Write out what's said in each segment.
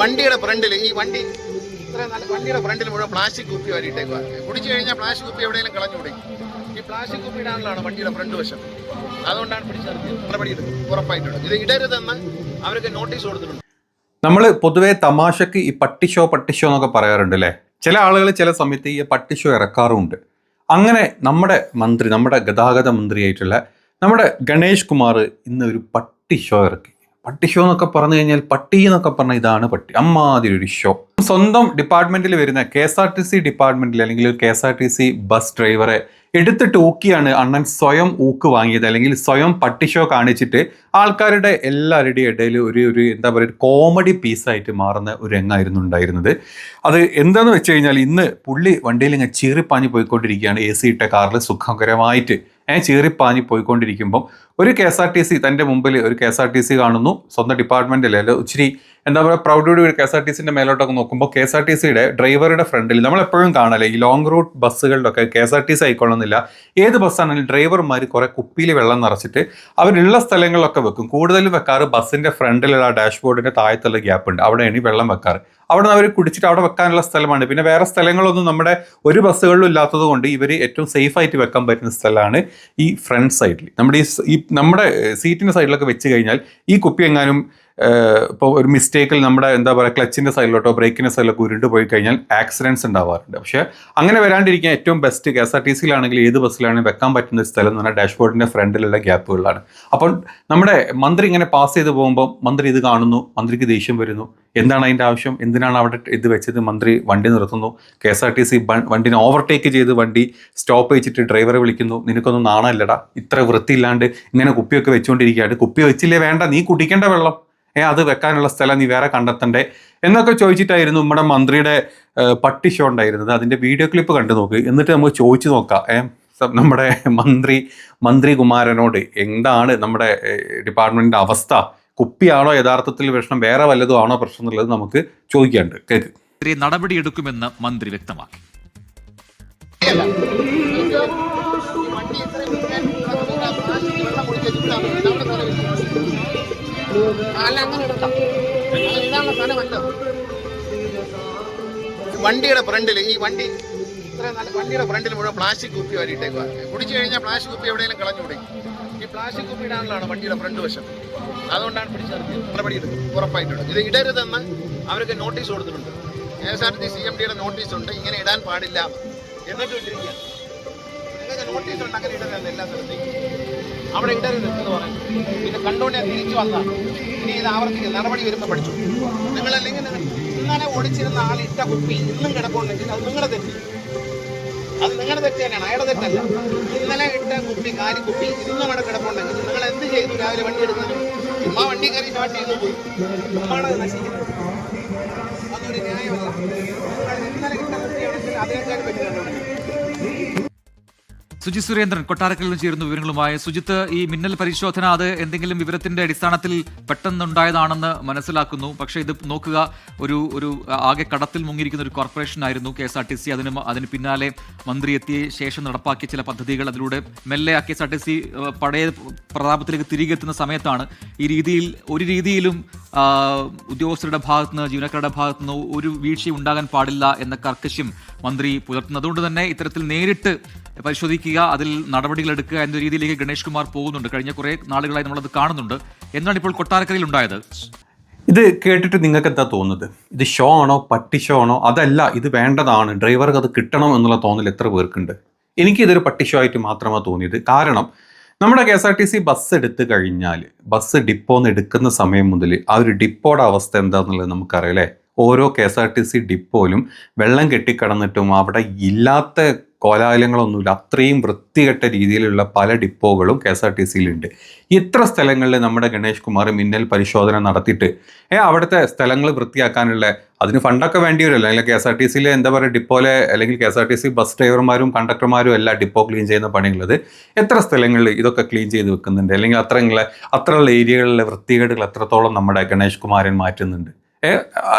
വണ്ടിയുടെ ഫ്രണ്ടിൽ ഈ വണ്ടി ഇത്ര നല്ല വണ്ടിയുടെ ഫ്രണ്ടിൽ മുഴുവൻ പ്ലാസ്റ്റിക് കുപ്പി വരിയിട്ടേക്കുക കുടിച്ചു കഴിഞ്ഞാൽ പ്ലാസ്റ്റിക് കുപ്പി എവിടെയെങ്കിലും കളഞ്ഞു കൊടുക്കും ഈ പ്ലാസ്റ്റിക് കുപ്പി ഇടാനുള്ളതാണ് വണ്ടിയുടെ ഫ്രണ്ട് വശം. അതുകൊണ്ടാണ് പിടിച്ചു നടപടി ഉറപ്പായിട്ടുണ്ട് ഇത് ഇടരുതെന്ന് അവർക്ക് നോട്ടീസ് കൊടുത്തിട്ടുണ്ട്. നമ്മൾ പൊതുവേ തമാശക്ക് ഈ പട്ടിഷോ പട്ടിഷോ എന്നൊക്കെ പറയാറുണ്ട് അല്ലേ? ചില ആളുകൾ ചില സമയത്ത് ഈ പട്ടിഷോ ഇറക്കാറുമുണ്ട്. അങ്ങനെ നമ്മുടെ മന്ത്രി നമ്മുടെ ഗതാഗത മന്ത്രിയായിട്ടുള്ള നമ്മുടെ ഗണേഷ് കുമാർ ഇന്ന് ഒരു പട്ടി ഷോ ഇറക്കി. പട്ടി ഷോ എന്നൊക്കെ പറഞ്ഞു കഴിഞ്ഞാൽ പട്ടി എന്നൊക്കെ പറഞ്ഞാൽ ഇതാണ് പട്ടി. അമ്മാതിരി ഒരു ഷോ സ്വന്തം ഡിപ്പാർട്ട്മെന്റിൽ വരുന്ന K S R T C ഡിപ്പാർട്ട്മെന്റിൽ അല്ലെങ്കിൽ K S R T C bus ഡ്രൈവറെ എടുത്തിട്ട് ഊക്കിയാണ് അണ്ണൻ സ്വയം ഊക്ക് വാങ്ങിയത്. അല്ലെങ്കിൽ സ്വയം പട്ടി ഷോ കാണിച്ചിട്ട് ആൾക്കാരുടെ എല്ലാവരുടെയും ഇടയിൽ ഒരു ഒരു എന്താ പറയുക ഒരു കോമഡി പീസായിട്ട് മാറുന്ന ഒരു രംഗമായിരുന്നു ഉണ്ടായിരുന്നത്. അത് എന്താന്ന് വെച്ച് കഴിഞ്ഞാൽ ഇന്ന് പുള്ളി വണ്ടിയിൽ ഇങ്ങനെ ചീറിപ്പാഞ്ഞ് പോയിക്കൊണ്ടിരിക്കുകയാണ്. എ സി ഇട്ട കാറിൽ സുഖകരമായിട്ട് ചീറിപ്പാഞ്ഞ് പോയിക്കൊണ്ടിരിക്കുമ്പം ഒരു K S R T C തന്റെ മുമ്പിൽ ഒരു K S R T C കാണുന്നു. സ്വന്തം ഡിപ്പാർട്ട്മെന്റിൽ അല്ലെ? ഇച്ചിരി എന്താ പറയുക പ്രൗഡോടി ഒരു കെ എസ് ആർ ടി സിന്റെ മേലോട്ടൊക്കെ നോക്കുമ്പോൾ കെ എസ് ആർ ടി സിയുടെ ഡ്രൈവറുടെ ഫ്രണ്ടിൽ നമ്മൾ എപ്പോഴും കാണല്ലേ ഈ long route ബസ്സുകളിലൊക്കെ K S R T C ആയിക്കൊള്ളുന്നില്ല. ഏത് ബസ്സാണെങ്കിലും ഡ്രൈവർമാർ കുറെ കുപ്പിയിൽ വെള്ളം നിറച്ചിട്ട് അവരുള്ള സ്ഥലങ്ങളിലൊക്കെ വെക്കും. കൂടുതലും വെക്കാറ് ബസ്സിന്റെ ഫ്രണ്ടിലുള്ള ഡാഷ്ബോർഡിന്റെ താഴത്തുള്ള ഗ്യാപ്പ് ഉണ്ട് അവിടെയാണ് ഈ വെള്ളം വെക്കാറ്. അവിടെ അവർ കുടിച്ചിട്ട് അവിടെ വെക്കാനുള്ള സ്ഥലമാണ്. പിന്നെ വേറെ സ്ഥലങ്ങളൊന്നും നമ്മുടെ ഒരു ബസ്സുകളിലും ഇല്ലാത്തത് കൊണ്ട് ഇവർ ഏറ്റവും സേഫ് ആയിട്ട് വെക്കാൻ പറ്റുന്ന സ്ഥലമാണ് ഈ ഫ്രണ്ട് സൈഡിൽ നമ്മുടെ ഈ നമ്മുടെ സീറ്റിന്റെ സൈഡിലൊക്കെ വെച്ച് കഴിഞ്ഞാൽ ഈ കുപ്പി എങ്ങാനും ഇപ്പോൾ ഒരു മിസ്റ്റേക്കിൽ നമ്മുടെ എന്താ പറയുക ക്ലച്ചിന്റെ സൈഡിലോട്ടോ ബ്രേക്കിന്റെ സൈഡിലൊക്കെ ഉരുണ്ട് പോയി കഴിഞ്ഞാൽ ആക്സിഡൻസ് ഉണ്ടാവാറുണ്ട്. പക്ഷേ അങ്ങനെ വരാണ്ടിരിക്കാൻ ഏറ്റവും best K S R T സിയിലാണെങ്കിൽ ഏത് ബസ്സിലാണെങ്കിലും വെക്കാൻ പറ്റുന്ന ഒരു സ്ഥലം എന്ന് പറഞ്ഞാൽ ഡാഷ്ബോർഡിന്റെ ഫ്രണ്ടിലുള്ള ഗ്യാപ്പുകളാണ് അപ്പോൾ നമ്മുടെ മന്ത്രി ഇങ്ങനെ പാസ് ചെയ്ത് പോകുമ്പോൾ മന്ത്രി ഇത് കാണുന്നു മന്ത്രിക്ക് ദേഷ്യം വരുന്നു. എന്താണ് അതിന്റെ ആവശ്യം? എന്തിനാണ് അവിടെ ഇത് വെച്ചത്? മന്ത്രി വണ്ടി നിർത്തുന്നു. K S R T C വണ്ടിനെ overtake ചെയ്ത് വണ്ടി സ്റ്റോപ്പ് വെച്ചിട്ട് ഡ്രൈവറെ വിളിക്കുന്നു. നിനക്കൊന്നും നാണല്ലടാ. ഇത്ര വൃത്തിയില്ലാണ്ട് ഇങ്ങനെ കുപ്പിയൊക്കെ വെച്ചുകൊണ്ടിരിക്കുകയാണ് കുപ്പി വെച്ചില്ലേ? വേണ്ട. നീ കുടിക്കേണ്ട വെള്ളം. ഏ അത് വെക്കാനുള്ള സ്ഥലം നീ വേറെ കണ്ടെത്തണ്ടേ? എന്നൊക്കെ ചോദിച്ചിട്ടായിരുന്നു നമ്മുടെ മന്ത്രിയുടെ പട്ടി ഷോ ഉണ്ടായിരുന്നത്. അതിന്റെ വീഡിയോ ക്ലിപ്പ് കണ്ടു നോക്ക്. എന്നിട്ട് നമുക്ക് ചോദിച്ചു നോക്കാം. ഏ നമ്മുടെ മന്ത്രി മന്ത്രി കുമാരനോട് എന്താണ് നമ്മുടെ ഡിപ്പാർട്ട്മെന്റിന്റെ അവസ്ഥ? കുപ്പിയാണോ യഥാർത്ഥത്തിൽ പ്രശ്നം വേറെ വല്ലതും ആണോ പ്രശ്നം എന്നുള്ളത് നമുക്ക് ചോദിക്കാണ്ട് കേക്ക്. നടപടിയെടുക്കുമെന്ന് മന്ത്രി വ്യക്തമാക്കി. വണ്ടിയുടെ ഫ്രണ്ടിൽ ഈ വണ്ടി ഇത്ര നല്ല വണ്ടിയുടെ ഫ്രണ്ടിൽ മുഴുവൻ പ്ലാസ്റ്റിക് കുപ്പി വരിയിട്ടേക്കുക കുടിച്ചു കഴിഞ്ഞാൽ പ്ലാസ്റ്റിക് കുപ്പി എവിടെയെങ്കിലും കളഞ്ഞു ഈ പ്ലാസ്റ്റിക് കുപ്പി ഇടാനുള്ളതാണ് വണ്ടിയുടെ ഫ്രണ്ട് വശം. അതുകൊണ്ടാണ് പിടിച്ചു നിർത്തിയത് നടപടി എടുക്കും. ഉറപ്പായിട്ടുണ്ട് ഇത് ഇടരുതെന്ന് അവർക്ക് നോട്ടീസ് കൊടുത്തിട്ടുണ്ട്. K S R T C M ഡിയുടെ നോട്ടീസ് ഉണ്ട് ഇങ്ങനെ ഇടാൻ പാടില്ല അങ്ങനെ അവിടെ ഇടരുത് എന്ന് പറയുന്നു. പിന്നെ കണ്ടോണ്ട് ഞാൻ തിരിച്ചു വന്നതാണ്. ഇനി ഇത് ആവർത്തിക്കുക നടപടി വരുമ്പോൾ പഠിച്ചു. നിങ്ങളല്ലെങ്കിൽ നിങ്ങൾ ഇന്നലെ ഓടിച്ചിരുന്ന ആൾ ഇട്ട കുപ്പി ഇന്നും കിടപ്പുണ്ടെങ്കിൽ അത് നിങ്ങളെ തെറ്റ്. അത് നിങ്ങളുടെ തെറ്റ് അയാളുടെ തെറ്റല്ല ഇന്നലെ ഇട്ട കുപ്പി കാലി കുപ്പി ഇന്നും അവിടെ കിടപ്പുണ്ടെങ്കിൽ നിങ്ങൾ എന്ത് ചെയ്തു? രാവിലെ വണ്ടി എടുക്കുന്നത് ചുമ്മാ വണ്ടി കയറി ചാട്ടി ചെയ്തു പോയി. അത് നശിക്കുന്നത്. അതൊരു ന്യായമല്ല ഇന്നലെ ഇട്ട കുപ്പിയാണെങ്കിൽ അതിനേക്കാൾ പറ്റില്ല സുജിത് സുരേന്ദ്രൻ കൊട്ടാരക്കലിൽ നിന്ന് ചേരുന്ന വിവരങ്ങളുമായി. സുജിത്ത് ഈ മിന്നൽ പരിശോധന അത് എന്തെങ്കിലും വിവരത്തിന്റെ അടിസ്ഥാനത്തിൽ പെട്ടെന്നുണ്ടായതാണെന്ന് മനസ്സിലാക്കുന്നു. പക്ഷേ ഇത് നോക്കുക ഒരു ഒരു ആകെ കടത്തിൽ മുങ്ങിയിരിക്കുന്ന ഒരു കോർപ്പറേഷൻ ആയിരുന്നു K S R T C. അതിന് അതിന് പിന്നാലെ മന്ത്രി എത്തിയ ശേഷം നടപ്പാക്കിയ ചില പദ്ധതികൾ അതിലൂടെ മെല്ലെ K S R T C പഴയ പ്രതാപത്തിലേക്ക് തിരികെ എത്തുന്ന സമയത്താണ് ഈ രീതിയിൽ ഒരു രീതിയിലും ഉദ്യോഗസ്ഥരുടെ ഉദ്യോഗസ്ഥരുടെ ഭാഗത്തുനിന്ന് ജീവനക്കാരുടെ ഭാഗത്തുനിന്ന് ഒരു വീഴ്ച ഉണ്ടാകാൻ പാടില്ല എന്ന കർക്കശ്യം മന്ത്രി പുലർത്തുന്നത്. അതുകൊണ്ട് തന്നെ ഇത്തരത്തിൽ നേരിട്ട് പരിശോധിക്കുക അതിൽ നടപടികൾ എടുക്കുക എന്ന രീതിയിലേക്ക് ഗണേഷ് കുമാർ പോകുന്നുണ്ട്. കഴിഞ്ഞ കുറെ നാളുകളായി നമ്മളത് കാണുന്നുണ്ട്. എന്നാണ് ഇപ്പോൾ കൊട്ടാരക്കരയിൽ ഉണ്ടായത്? ഇത് കേട്ടിട്ട് നിങ്ങൾക്ക് എന്താ തോന്നുന്നത്? ഇത് ഷോ ആണോ? പട്ടി ഷോ ആണോ? അതല്ല ഇത് വേണ്ടതാണ്. ഡ്രൈവർക്ക് അത് കിട്ടണം എന്നുള്ള തോന്നൽ എത്ര പേർക്കുണ്ട്? എനിക്ക് ഇതൊരു പട്ടി ഷോ ആയിട്ട് മാത്രമാണ് തോന്നിയത്. കാരണം നമ്മുടെ K S R T C bus എടുത്തു കഴിഞ്ഞാൽ ബസ് ഡിപ്പോന്ന് എടുക്കുന്ന സമയം മുതൽ ആ ഒരു ഡിപ്പോയുടെ അവസ്ഥ എന്താണെന്നുള്ളത് നമുക്കറിയാം അല്ലേ? ഓരോ K S R T C ഡിപ്പോയിലും വെള്ളം കെട്ടിക്കിടന്നിട്ടും അവിടെ ഇല്ലാത്ത കോലാഹലങ്ങളൊന്നുമില്ല. അത്രയും വൃത്തികെട്ട രീതിയിലുള്ള പല ഡിപ്പോകളും കെ എസ് ആർ ടി സിയിലുണ്ട്. ഇത്ര സ്ഥലങ്ങളിൽ നമ്മുടെ ഗണേഷ് കുമാർ മിന്നൽ പരിശോധന നടത്തിയിട്ട് ഏ അവിടുത്തെ സ്ഥലങ്ങൾ വൃത്തിയാക്കാനുള്ള അതിന് ഫണ്ടൊക്കെ വേണ്ടി വരുമല്ലോ അല്ലെങ്കിൽ കെ എസ് ആർ ടി സിയിലെ എന്താ പറയുക ഡിപ്പോയിലെ അല്ലെങ്കിൽ K S R T C bus ഡ്രൈവർമാരും കണ്ടക്ടർമാരും എല്ലാം ഡിപ്പോ ക്ലീൻ ചെയ്യുന്ന പണിയുള്ളത്. എത്ര സ്ഥലങ്ങളിൽ ഇതൊക്കെ ക്ലീൻ ചെയ്ത് വെക്കുന്നുണ്ട്? അല്ലെങ്കിൽ അത്രങ്ങളെ അത്രയുള്ള ഏരിയകളിലെ വൃത്തികേടുകൾ എത്രത്തോളം നമ്മുടെ ഗണേഷ് കുമാരൻ മാറ്റുന്നുണ്ട്?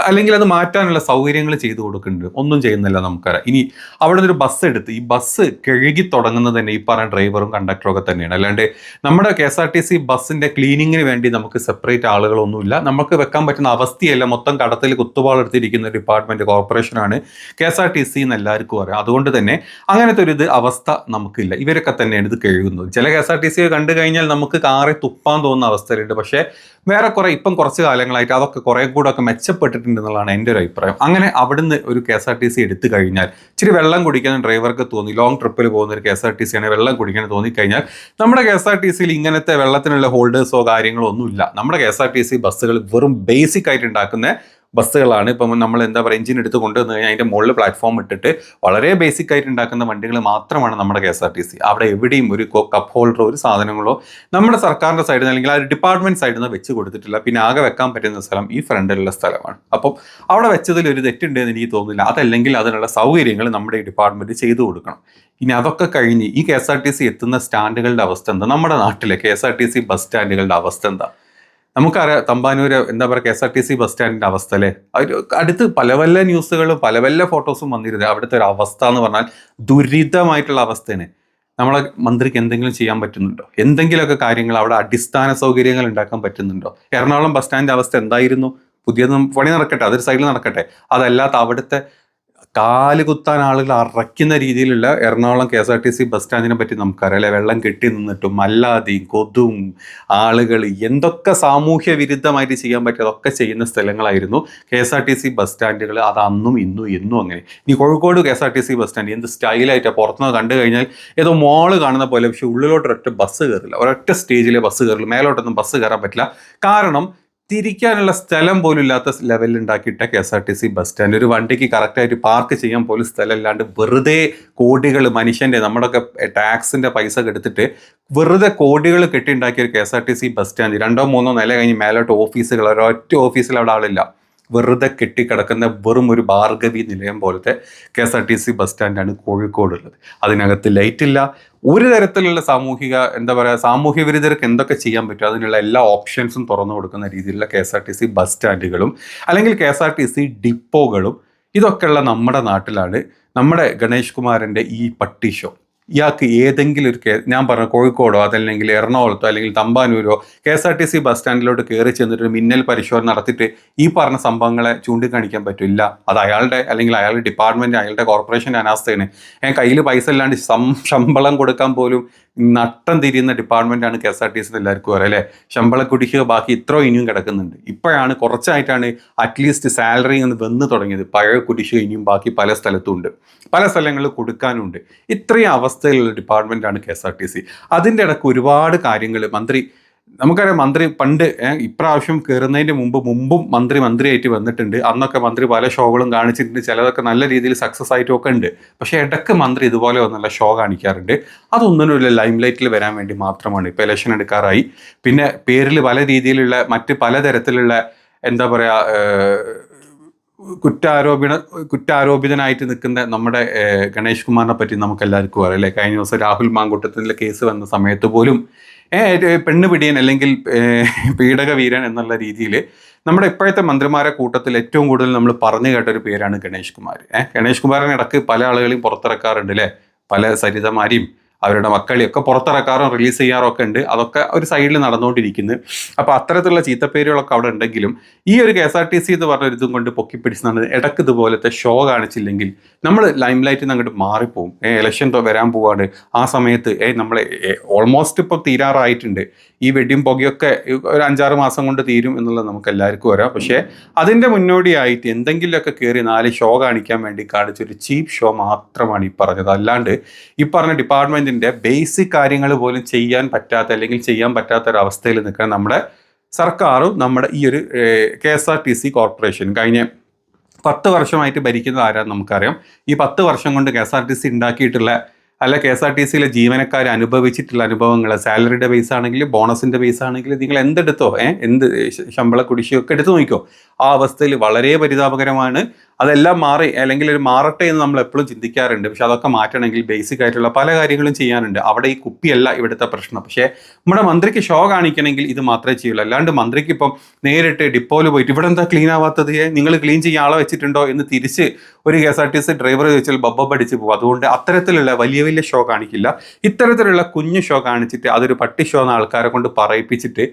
അല്ലെങ്കിൽ അത് മാറ്റാനുള്ള സൗകര്യങ്ങൾ ചെയ്തു കൊടുക്കുന്നുണ്ട്. ഒന്നും ചെയ്യുന്നില്ല നമുക്കറിയാം. ഇനി അവിടെ ഒരു ബസ് എടുത്ത് ഈ ബസ് കഴുകി തുടങ്ങുന്നത് തന്നെ ഈ പറഞ്ഞ ഡ്രൈവറും കണ്ടക്ടറും ഒക്കെ തന്നെയാണ്. അല്ലാണ്ട് നമ്മുടെ K S R T C ബസ്സിന്റെ ക്ലീനിങ്ങിന് വേണ്ടി നമുക്ക് സെപ്പറേറ്റ് ആളുകളൊന്നുമില്ല. നമുക്ക് വെക്കാൻ പറ്റുന്ന അവസ്ഥയല്ല. മൊത്തം കടത്തിൽ കുത്തുപാളെടുത്തിരിക്കുന്ന department കോർപ്പറേഷനാണ് K S R T C എന്ന് എല്ലാവർക്കും അറിയാം. അതുകൊണ്ട് തന്നെ അങ്ങനത്തെ ഒരു ഇത് അവസ്ഥ നമുക്കില്ല. ഇവരൊക്കെ തന്നെയാണ് ഇത് കഴുകുന്നത്. ചില K S R T C കണ്ടു കഴിഞ്ഞാൽ നമുക്ക് കാറെ തുപ്പാൻ തോന്നുന്ന അവസ്ഥയിലുണ്ട്. പക്ഷേ വേറെ കുറെ ഇപ്പം കുറച്ച് കാലങ്ങളായിട്ട് അതൊക്കെ കുറെ കൂടെ ഒക്കെ മെച്ചപ്പെട്ടിട്ടുണ്ട് എന്നുള്ളതാണ് എന്റെ ഒരു അഭിപ്രായം. അങ്ങനെ അവിടുന്ന് ഒരു K S R T C എടുത്തു കഴിഞ്ഞാൽ ഇച്ചിരി വെള്ളം കുടിക്കാൻ ഡ്രൈവർക്ക് തോന്നി ലോങ് ട്രിപ്പിൽ പോകുന്ന ഒരു K S R T C ആണ് വെള്ളം കുടിക്കാൻ തോന്നിക്കഴിഞ്ഞാൽ നമ്മുടെ കെ എസ് ആർ ടി സിയിൽ ഇങ്ങനത്തെ വെള്ളത്തിനുള്ള ഹോൾഡേഴ്സോ കാര്യങ്ങളോ ഒന്നുമില്ല. നമ്മുടെ K S R T C ബസ്സുകൾ വെറും ബേസിക് ആയിട്ട് ഉണ്ടാക്കുന്ന ബസ്സുകളാണ്. ഇപ്പം നമ്മൾ എന്താ പറയുക എഞ്ചിൻ എടുത്ത് കൊണ്ടുവന്ന് കഴിഞ്ഞാൽ അതിന്റെ മുകളിൽ പ്ലാറ്റ്ഫോം ഇട്ടിട്ട് വളരെ ബേസിക് ആയിട്ട് ഉണ്ടാക്കുന്ന വണ്ടികൾ മാത്രമാണ് നമ്മുടെ K S R T C. അവിടെ എവിടെയും ഒരു കപ്പ് ഹോൾഡറോ ഒരു സാധനങ്ങളോ നമ്മുടെ സർക്കാരിന്റെ സൈഡിൽ നിന്ന് അല്ലെങ്കിൽ ആ ഒരു ഡിപ്പാർട്ട്മെന്റ് സൈഡിൽ നിന്ന് വെച്ച് കൊടുത്തിട്ടില്ല. പിന്നെ ആകെ വെക്കാൻ പറ്റുന്ന സ്ഥലം ഈ ഫ്രണ്ടിലുള്ള സ്ഥലമാണ്. അപ്പം അവിടെ വെച്ചതിൽ ഒരു തെറ്റുണ്ടെന്ന് എനിക്ക് തോന്നുന്നില്ല. അതല്ലെങ്കിൽ അതിനുള്ള സൗകര്യങ്ങൾ നമ്മുടെ ഈ ഡിപ്പാർട്ട്മെന്റ് ചെയ്തു കൊടുക്കണം. ഇനി അതൊക്കെ കഴിഞ്ഞ് ഈ K S R T C എത്തുന്ന സ്റ്റാൻഡുകളുടെ അവസ്ഥ എന്താ? നമ്മുടെ നാട്ടിലെ K S R T C bus സ്റ്റാൻഡുകളുടെ അവസ്ഥ എന്താ? നമുക്കറിയാം തമ്പാനൂര് എന്താ പറയുക K S R T C bus സ്റ്റാൻഡിന്റെ അവസ്ഥ അല്ലേ അടുത്ത് പല പല ന്യൂസുകളും പല പല ഫോട്ടോസും വന്നിരുന്നത് അവിടുത്തെ ഒരു അവസ്ഥ എന്ന് പറഞ്ഞാൽ ദുരിതമായിട്ടുള്ള അവസ്ഥയാണ്. നമ്മളെ മന്ത്രിക്ക് എന്തെങ്കിലും ചെയ്യാൻ പറ്റുന്നുണ്ടോ? എന്തെങ്കിലുമൊക്കെ കാര്യങ്ങൾ അവിടെ അടിസ്ഥാന സൗകര്യങ്ങൾ ഉണ്ടാക്കാൻ പറ്റുന്നുണ്ടോ? എറണാകുളം ബസ് സ്റ്റാൻഡിന്റെ അവസ്ഥ എന്തായിരുന്നു? പുതിയതും പണി നടക്കട്ടെ അതൊരു സൈഡിൽ നടക്കട്ടെ. അതല്ലാത്ത അവിടുത്തെ കാൽ കുത്താൻ ആളുകൾ അറയ്ക്കുന്ന രീതിയിലുള്ള Ernakulam K S R T C bus സ്റ്റാൻഡിനെ പറ്റി നമുക്കറിയാം അല്ലെ? വെള്ളം കെട്ടി നിന്നിട്ടും അല്ലാതെയും കൊതും ആളുകൾ എന്തൊക്കെ സാമൂഹ്യ വിരുദ്ധമായിട്ട് ചെയ്യാൻ പറ്റിയതൊക്കെ ചെയ്യുന്ന സ്ഥലങ്ങളായിരുന്നു K S R T C bus സ്റ്റാൻഡുകൾ. അത് അന്നും ഇന്നും എന്നും അങ്ങനെ. ഇനി Kozhikode K S R T C bus stand എന്ത് സ്റ്റൈലായിട്ട് പുറത്തുനിന്ന് കണ്ടു കഴിഞ്ഞാൽ ഏതോ മോൾ കാണുന്ന പോലെ പക്ഷേ ഉള്ളിലോട്ട് ഒരൊറ്റ ബസ് കയറില്ല. ഒരൊറ്റ സ്റ്റേജിലെ ബസ് കയറില്ല. മേലോട്ടൊന്നും ബസ് കയറാൻ പറ്റില്ല. കാരണം തിരിക്കാനുള്ള സ്ഥലം പോലും ഇല്ലാത്ത ലെവലിൽ ഉണ്ടാക്കിയിട്ട K S R T C bus stand ഒരു വണ്ടിക്ക് കറക്റ്റായിട്ട് പാർക്ക് ചെയ്യാൻ പോലും സ്ഥലം ഇല്ലാണ്ട് വെറുതെ കോടികൾ മനുഷ്യന്റെ നമ്മുടെയൊക്കെ ടാക്സിന്റെ പൈസ എടുത്തിട്ട് വെറുതെ കോടികൾ കെട്ടിയുണ്ടാക്കിയ ഒരു K S R T C bus stand രണ്ടോ മൂന്നോ നില കഴിഞ്ഞ് മേലോട്ട് ഓഫീസുകൾ ഒരൊറ്റ ഓഫീസിൽ അവിടെ ആളില്ല. വെറുതെ കെട്ടിക്കിടക്കുന്ന വെറും ഒരു ഭാർഗവി നിലയം പോലത്തെ K S R T C bus സ്റ്റാൻഡാണ് കോഴിക്കോടുള്ളത്. അതിനകത്ത് ലൈറ്റ് ഇല്ല. ഒരു തരത്തിലുള്ള സാമൂഹിക എന്താ പറയുക സാമൂഹ്യ വിരുദ്ധർക്ക് എന്തൊക്കെ ചെയ്യാൻ പറ്റും? അതിനുള്ള എല്ലാ ഓപ്ഷൻസും തുറന്നു കൊടുക്കുന്ന രീതിയിലുള്ള K S R T C bus സ്റ്റാൻഡുകളും അല്ലെങ്കിൽ K S R T C ഡിപ്പോകളും ഇതൊക്കെയുള്ള നമ്മുടെ നാട്ടിലാണ് നമ്മുടെ ഗണേഷ് കുമാറിന്റെ ഈ പട്ടി ഷോ ഇയാൾക്ക് ഏതെങ്കിലും ഒരു ഞാൻ പറഞ്ഞ കോഴിക്കോടോ അതല്ലെങ്കിൽ എറണാകുളത്തോ അല്ലെങ്കിൽ തമ്പാനൂരോ K S R T C bus സ്റ്റാൻഡിലോട്ട് കയറി ചെന്നിട്ട് മിന്നൽ പരിശോധന നടത്തിയിട്ട് ഈ പറഞ്ഞ സംഭവങ്ങളെ ചൂണ്ടിക്കാണിക്കാൻ പറ്റില്ല. അത് അയാളുടെ അല്ലെങ്കിൽ അയാളുടെ ഡിപ്പാർട്ട്മെന്റ് അയാളുടെ കോർപ്പറേഷന്റെ അനാസ്ഥയാണ്. ഞാൻ കയ്യിൽ പൈസ ഇല്ലാണ്ട് ശമ്പളം കൊടുക്കാൻ പോലും നട്ടം തിരിയുന്ന ഡിപ്പാർട്ട്മെന്റാണ് K S R T C എല്ലാവർക്കും അറിയാം അല്ലേ? ശമ്പള കുടിക്കുക ബാക്കി ഇത്രയും ഇനിയും കിടക്കുന്നുണ്ട്. ഇപ്പോഴാണ് കുറച്ചായിട്ടാണ് അറ്റ്ലീസ്റ്റ് സാലറി എന്ന് വന്ന് തുടങ്ങിയത്. പഴയ കുടിശ്ശിക ഇനിയും ബാക്കി പല സ്ഥലത്തും ഉണ്ട്. പല സ്ഥലങ്ങളിൽ കൊടുക്കാനുണ്ട്. ഇത്രയും അവസ്ഥയിലുള്ള ഡിപ്പാർട്ട്മെന്റാണ് K S R T C. അതിന്റെ ഇടയ്ക്ക് ഒരുപാട് കാര്യങ്ങൾ മന്ത്രി നമുക്കറിയാം മന്ത്രി പണ്ട് ഇപ്രാവശ്യം കയറുന്നതിന്റെ മുമ്പ് മുമ്പും മന്ത്രി മന്ത്രിയായിട്ട് വന്നിട്ടുണ്ട്. അന്നൊക്കെ മന്ത്രി പല ഷോകളും കാണിച്ചിട്ടുണ്ട്. ചിലതൊക്കെ നല്ല രീതിയിൽ സക്സസ് ആയിട്ടും ഒക്കെ ഉണ്ട്. പക്ഷേ ഇടയ്ക്ക് മന്ത്രി ഇതുപോലെ ഒന്നുള്ള ഷോ കാണിക്കാറുണ്ട്. അതൊന്നിനുമില്ല ലൈം ലൈറ്റിൽ വരാൻ വേണ്ടി മാത്രമാണ്. ഇപ്പോൾ ഇലക്ഷൻ എടുക്കാറായി. പിന്നെ പേരിൽ പല രീതിയിലുള്ള മറ്റ് പലതരത്തിലുള്ള എന്താ പറയുക കുറ്റാരോപിണ കുറ്റാരോപിതനായിട്ട് നിൽക്കുന്ന നമ്മുടെ ഗണേഷ് കുമാറിനെ പറ്റി നമുക്ക് എല്ലാവർക്കും അറിയാം അല്ലേ? കഴിഞ്ഞ ദിവസം രാഹുൽ മാങ്കൂട്ടത്തിന്റെ കേസ് വന്ന സമയത്ത് പോലും പെണ്ണുപിടിയൻ പെണ്ണ് പിടിയൻ അല്ലെങ്കിൽ പീഡക വീരൻ എന്നുള്ള രീതിയിൽ നമ്മുടെ ഇപ്പോഴത്തെ മന്ത്രിമാരെ കൂട്ടത്തിൽ ഏറ്റവും കൂടുതൽ നമ്മൾ പറഞ്ഞു കേട്ട ഒരു പേരാണ് ഗണേഷ് കുമാർ ഏഹ് ഗണേഷ് കുമാറിനിടക്ക് പല ആളുകളെയും പുറത്തിറക്കാറുണ്ട് അല്ലേ? പല സരിതമാരെയും അവരുടെ മക്കളെയൊക്കെ പുറത്തിറക്കാറും റിലീസ് ചെയ്യാറും ഒക്കെ ഉണ്ട്. അതൊക്കെ ഒരു സൈഡിൽ നടന്നുകൊണ്ടിരിക്കുന്നു. അപ്പോൾ അത്തരത്തിലുള്ള ചീത്തപ്പേരുകളൊക്കെ അവിടെ ഉണ്ടെങ്കിലും ഈ ഒരു K S R T C എന്ന് പറഞ്ഞ ഇതും കൊണ്ട് പൊക്കിപ്പിടിച്ചാണ് ഇടയ്ക്ക് ഇതുപോലത്തെ ഷോ കാണിച്ചില്ലെങ്കിൽ നമ്മൾ ലൈം ലൈറ്റിൽ നിന്ന് അങ്ങോട്ട് മാറിപ്പോവും. ഇലക്ഷൻ വരാൻ പോവാണ്. ആ സമയത്ത് ഏ നമ്മൾ ഓൾമോസ്റ്റ് ഇപ്പോൾ തീരാറായിട്ടുണ്ട്. ഈ വെടിയും പുകയൊക്കെ ഒരു അഞ്ചാറ് മാസം കൊണ്ട് തീരും എന്നുള്ളത് നമുക്ക് എല്ലാവർക്കും വരാം പക്ഷേ അതിന്റെ മുന്നോടിയായിട്ട് എന്തെങ്കിലുമൊക്കെ കയറി നാല് ഷോ കാണിക്കാൻ വേണ്ടി കാണിച്ചൊരു ചീപ്പ് ഷോ മാത്രമാണ് ഈ പറഞ്ഞത്. അല്ലാണ്ട് ഈ പറഞ്ഞ ഡിപ്പാർട്ട്മെന്റിന്റെ ബേസിക് കാര്യങ്ങൾ പോലും ചെയ്യാൻ പറ്റാത്ത അല്ലെങ്കിൽ ചെയ്യാൻ പറ്റാത്ത ഒരു അവസ്ഥയിൽ നിൽക്കാൻ നമ്മുടെ സർക്കാരും നമ്മുടെ ഈ ഒരു K S R T C corporation കഴിഞ്ഞ പത്ത് വർഷമായിട്ട് ഭരിക്കുന്നത് ആരാന്ന് നമുക്കറിയാം. ഈ പത്ത് വർഷം കൊണ്ട് K S R T C ഉണ്ടാക്കിയിട്ടുള്ള അല്ല കെ എസ് ആർ ടി സിയിലെ ജീവനക്കാർ അനുഭവിച്ചിട്ടുള്ള അനുഭവങ്ങൾ സാലറിയുടെ ബേസ് ആണെങ്കിലും ബോണസിന്റെ ബേസ് ആണെങ്കിലും നിങ്ങൾ എന്തെടുത്തോ ഏഹ് എന്ത് ശമ്പള കുടിശ്ശിയൊക്കെ എടുത്തു നോക്കിക്കോ. ആ അവസ്ഥയിൽ വളരെ പരിതാപകരമാണ്. അതെല്ലാം മാറി അല്ലെങ്കിൽ ഒരു മാറട്ടെ എന്ന് നമ്മൾ എപ്പോഴും ചിന്തിക്കാറുണ്ട്. പക്ഷെ അതൊക്കെ മാറ്റണമെങ്കിൽ ബേസിക് ആയിട്ടുള്ള പല കാര്യങ്ങളും ചെയ്യാനുണ്ട്. അവിടെ ഈ കുപ്പിയല്ല ഇവിടുത്തെ പ്രശ്നം. പക്ഷേ നമ്മുടെ മന്ത്രിക്ക് ഷോ കാണിക്കണമെങ്കിൽ ഇത് മാത്രമേ ചെയ്യുള്ളൂ. അല്ലാണ്ട് മന്ത്രിക്ക് ഇപ്പം നേരിട്ട് ഡിപ്പോയിൽ പോയിട്ട് ഇവിടെ എന്താ ക്ലീൻ ആവാത്തത് നിങ്ങൾ ക്ലീൻ ചെയ്യാൻ ആളെ വെച്ചിട്ടുണ്ടോ? എന്ന് തിരിച്ച് ഒരു K S R T C driver ചോദിച്ചാൽ ബബ്ബ പഠിച്ച് പോകും. അതുകൊണ്ട് അത്തരത്തിലുള്ള വലിയ വലിയ ഷോ കാണിക്കില്ല. ഇത്തരത്തിലുള്ള കുഞ്ഞു ഷോ കാണിച്ചിട്ട് അതൊരു പട്ടി ഷോ എന്ന ആൾക്കാരെ കൊണ്ട് പറയിപ്പിച്ചിട്ട്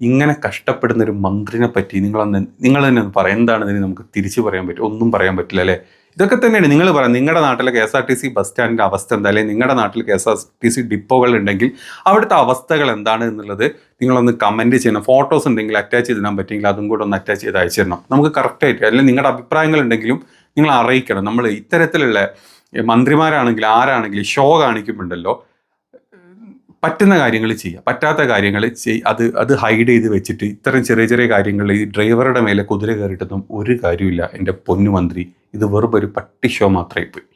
ഇങ്ങനെ കഷ്ടപ്പെടുന്ന ഒരു മന്ത്രിനെ പറ്റി നിങ്ങളൊന്ന് നിങ്ങൾ തന്നെ ഒന്ന് പറയാം. എന്താണ് ഇതിന് നമുക്ക് തിരിച്ചു പറയാൻ പറ്റും ഒന്നും പറയാൻ പറ്റില്ല അല്ലേ? ഇതൊക്കെ തന്നെയാണ്. നിങ്ങൾ പറയാം. നിങ്ങളുടെ നാട്ടിലെ K S R T C bus സ്റ്റാൻഡിന്റെ അവസ്ഥ എന്താ? അല്ലെങ്കിൽ നിങ്ങളുടെ നാട്ടിൽ K S R T C ഡിപ്പോകൾ ഉണ്ടെങ്കിൽ അവിടുത്തെ അവസ്ഥകൾ എന്താണ് എന്നുള്ളത് നിങ്ങളൊന്ന് കമന്റ് ചെയ്യണം. ഫോട്ടോസ് ഉണ്ടെങ്കിൽ അറ്റാച്ച് ചെയ്തിടാൻ പറ്റുമെങ്കിൽ അതും കൂടെ ഒന്ന് അറ്റാച്ച് ചെയ്ത് അയച്ചു തരണം. നമുക്ക് കറക്റ്റായിട്ട് അല്ലെങ്കിൽ നിങ്ങളുടെ അഭിപ്രായങ്ങൾ ഉണ്ടെങ്കിലും നിങ്ങൾ അറിയിക്കണം. നമ്മൾ ഇത്തരത്തിലുള്ള ഏ, മന്ത്രിമാരാണെങ്കിലും ആരാണെങ്കിലും ഷോ കാണിക്കുമ്പോണ്ടല്ലോ പറ്റുന്ന കാര്യങ്ങൾ ചെയ്യുക. പറ്റാത്ത കാര്യങ്ങൾ അത് അത് ഹൈഡ് ചെയ്ത് വെച്ചിട്ട് ഇത്തരം ചെറിയ ചെറിയ കാര്യങ്ങൾ ഈ ഡ്രൈവറുടെ മേലെ കുതിര കയറിയിട്ടൊന്നും ഒരു കാര്യമില്ല എന്റെ പൊന്നു മന്ത്രി ഇത് വെറും ഒരു പട്ടി ഷോ മാത്രമേ പോയി.